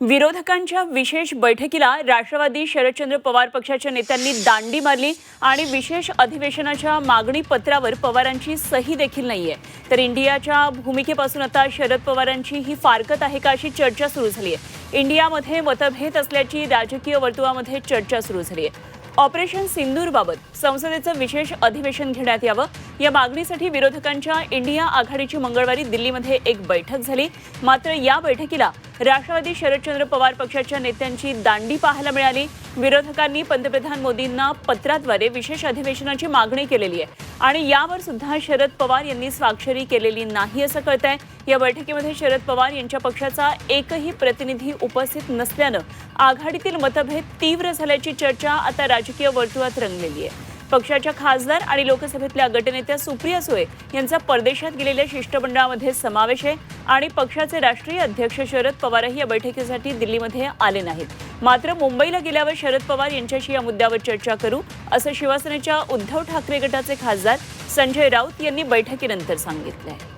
विरोधकांच्या विशेष बैठकीला राष्ट्रवादी शरदचंद्र पवार पक्षाच्या नेत्यांनी दांडी मारली आणि विशेष अधिवेशनाच्या मागणी पत्रावर पवारांची सही देखील नाहीये. तर इंडियाच्या भूमिकेपासून आता शरद पवारांची ही फारकत आहे का अशी चर्चा सुरू झाली आहे इंडियामध्ये मतभेद असल्याची राजकीय वर्तुळामध्ये चर्चा सुरू झाली आहे ऑपरेशन सिंदूरबाबत संसदेचं विशेष अधिवेशन घेण्यात यावं. या मागणीसाठी विरोधकांच्या इंडिया आघाडीची मंगळवारी दिल्लीमध्ये एक बैठक झाली. मात्र या बैठकीला राष्ट्रवादी शरदचंद्र पवार पक्षाच्या नेत्यांची दांडी पाहायला मिळाली. विरोधकांनी पंतप्रधान मोदींना पत्राद्वारे विशेष अधिवेशनाची मागणी केलेली आहे. आणि यावर सुद्धा शरद पवार यांनी स्वाक्षरी केलेली नाही असं कळत आहे या बैठकीमध्ये शरद पवार यांच्या पक्षाचा एकही प्रतिनिधी उपस्थित नसल्यानं आघाडीतील मतभेद तीव्र झाल्याची चर्चा आता राजकीय वर्तुळात रंगलेली आहे. पक्षाच्या खासदार आणि लोकसभेतल्या गटनेत्या सुप्रिया सुळे यांचा परदेशात गेलेल्या शिष्टमंडळामध्ये समावेश आहे. आणि पक्षाचे राष्ट्रीय अध्यक्ष शरद पवारही या बैठकीसाठी दिल्लीमध्ये आले नाहीत. मात्र मुंबईला गेल्यावर शरद पवार यांच्याशी या मुद्द्यावर चर्चा करू असं शिवसेनेच्या उद्धव ठाकरे गटाचे खासदार संजय राऊत यांनी बैठकीनंतर सांगितलं आहे